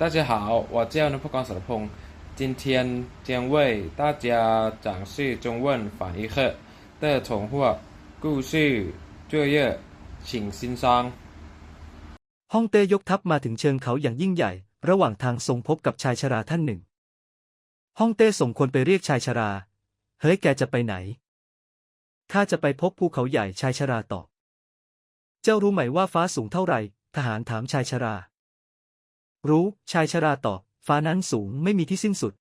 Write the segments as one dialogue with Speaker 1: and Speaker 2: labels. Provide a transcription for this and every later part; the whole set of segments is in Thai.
Speaker 1: 大家好，我叫呢破光手的碰，今天将为大家展示中文翻译课的童话故事作业，请欣赏。
Speaker 2: ฮ่องเต้ยกทัพมาถึงเชิงเขาอย่างยิ่งใหญ่ ระหว่างทางทรงพบกับชายชราท่านหนึ่ง ฮ่องเต้ส่งคนไปเรียกชายชรา เฮ้ยแกจะไปไหน ข้าจะไปพบภูเขาใหญ่ชายชราตอบ เจ้ารู้ไหมว่าฟ้าสูงเท่าไหร่ ทหารถามชายชรา รู้ชายชราตอบฟ้านั้นสูงไม่มีที่สิ้นสุด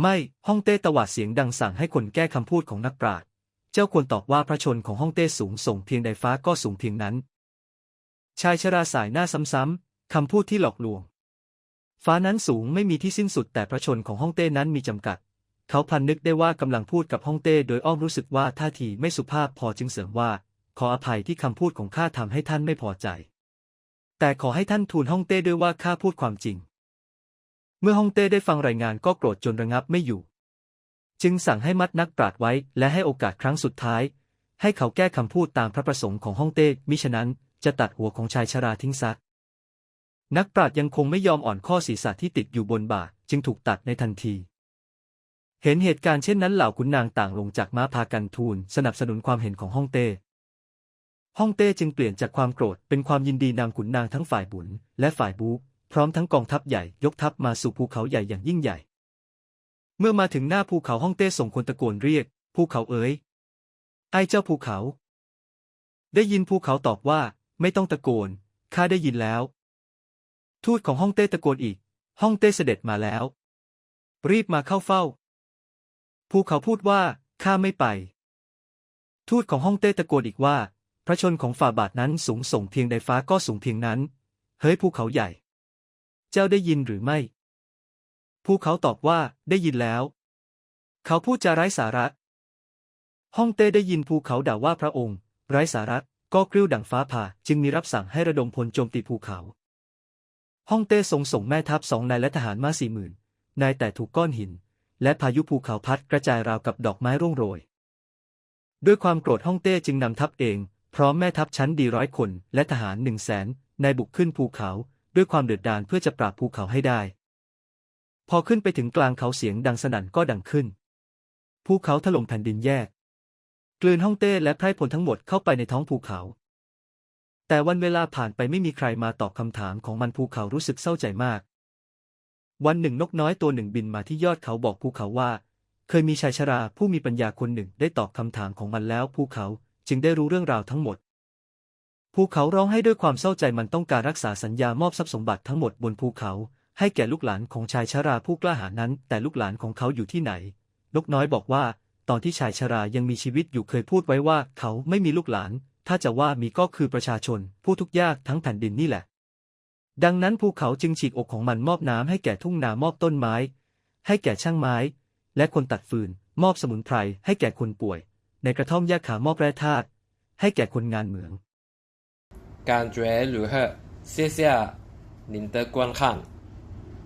Speaker 2: ไม่ฮ่องเต้ตวาดเสียงดังสั่งให้คนแก้คำพูดของนักปราชญ์เจ้าควรตอบว่าพระชนของฮ่องเต้สูงส่งเพียงใดฟ้าก็สูงเพียงนั้น ชายชราสายหน้าซ้ำๆคำพูดที่หลอกลวง ฟ้านั้นสูงไม่มีที่สิ้นสุดแต่พระชนของฮ่องเต้นั้นมีจำกัด เขาพันนึกได้ว่ากำลังพูดกับฮ่องเต้โดยอ้อมรู้สึกว่าท่าทีไม่สุภาพพอจึงเสริมว่า ขออภัยที่คำพูดของข้าทำให้ท่านไม่พอใจ แต่ขอให้ท่านทูลฮ่องเต้ด้วยว่าข้าพูดความจริง เมื่อฮ่องเต้ได้ฟังรายงานก็โกรธจนระงับไม่อยู่ จึงสั่งให้มัดนักปราชญ์ไว้และให้โอกาสครั้งสุดท้าย ให้เขาแก้คำพูดตามพระประสงค์ของฮ่องเต้มิฉะนั้นจะตัดหัวของชายชราทิ้งซะนักปราชญ์ยังคงไม่ยอมอ่อนข้อศีรษะที่ติดอยู่บนบ่าจึงถูกตัดในทันที เห็นเหตุการณ์เช่นนั้นเหล่าขุนนางต่างลงจากม้าพากันทูลสนับสนุนความเห็นของฮ่องเต้ ฮ่องเต้จึงเปลี่ยนจากความโกรธเป็นความยินดีนำขุนนางทั้งฝ่ายบุญและฝ่ายบูพร้อมทั้งกองทัพใหญ่ยกทัพมาสู่ภูเขาใหญ่อย่างยิ่งใหญ่ เมื่อมาถึงหน้าภูเขาฮ่องเต้ส่งคนตะโกนเรียก ภูเขาเอ๋ยไอ้เจ้าภูเขา ได้ยินภูเขาตอบว่า ไม่ต้องตะโกนข้าได้ยินแล้ว ทูตของฮ่องเต้ตะโกนอีก ฮ่องเต้เสด็จมาแล้ว รีบมาเข้าเฝ้า ภูเขาพูดว่าข้าไม่ไป ทูตของฮ่องเต้ตะโกนอีกว่า พระชนของฝ่าบาทนั้นสูงส่งเพียงใดฟ้าก็สูงเพียงนั้น เฮ้ยภูเขาใหญ่ เจ้าได้ยินหรือไม่ ภูเขาตอบว่าได้ยินแล้ว เขาพูดจาไร้สาระ ฮ่องเต้ได้ยินภูเขาด่าว่าพระองค์ ไร้สาระก็กริ้วดังฟ้าผ่าจึงมีรับสั่งให้ระดมพลโจมตีภูเขาฮ่องเต้ทรงส่งแม่ทัพสองนายและทหารมาสี่หมื่นนายแต่ถูกก้อนหิน และพายุภูเขาพัดกระจายราวกับดอกไม้ร่วงโรย ด้วยความโกรธฮ่องเต้จึงนำทัพเอง พร้อมแม่ทัพชั้นดีร้อยคน และทหารหนึ่งแสนนายบุกขึ้นภูเขา ด้วยความเดือดดาลเพื่อจะปราบภูเขาให้ได้ พอขึ้นไปถึงกลางเขาเสียงดังสนั่นก็ดังขึ้น ภูเขาถล่มแผ่นดินแยก กลืนฮ่องเต้และไพร่พลทั้งหมดเข้าไปในท้องภูเขา แต่วันเวลาผ่านไปไม่มีใครมาตอบคำถามของมันภูเขารู้สึกเศร้าใจมาก วันหนึ่งนกน้อยตัวหนึ่งบินมาที่ยอดเขาบอกภูเขาว่า เคยมีชายชราผู้มีปัญญาคนหนึ่งได้ตอบคำถามของมันแล้วภูเขา จึงได้รู้เรื่องราวทั้งหมด ภูเขาร้องให้ด้วยความเศร้าใจมันต้องการรักษาสัญญามอบทรัพย์สมบัติทั้งหมดบนภูเขา ให้แก่ลูกหลานของชายชราผู้กล้าหาญนั้น แต่ลูกหลานของเขาอยู่ที่ไหน นกน้อยบอกว่า ตอนที่ชายชรายังมีชีวิตอยู่เคยพูดไว้ว่าเขาไม่มีลูกหลาน ถ้าจะว่ามีก็คือประชาชน ผู้ทุกยากทั้งแผ่นดินนี่แหละ ดังนั้นภูเขาจึงฉีกอกของมันมอบน้ำให้แก่ทุ่งนามอบต้นไม้ ให้แก่ช่างไม้ และคนตัดฟืน มอบสมุนไพรให้แก่คนป่วย ในกระท่อมยาขามอบแร่ธาตุให้แก่คนงานเหมือง
Speaker 1: 感觉如何？谢谢您的观看。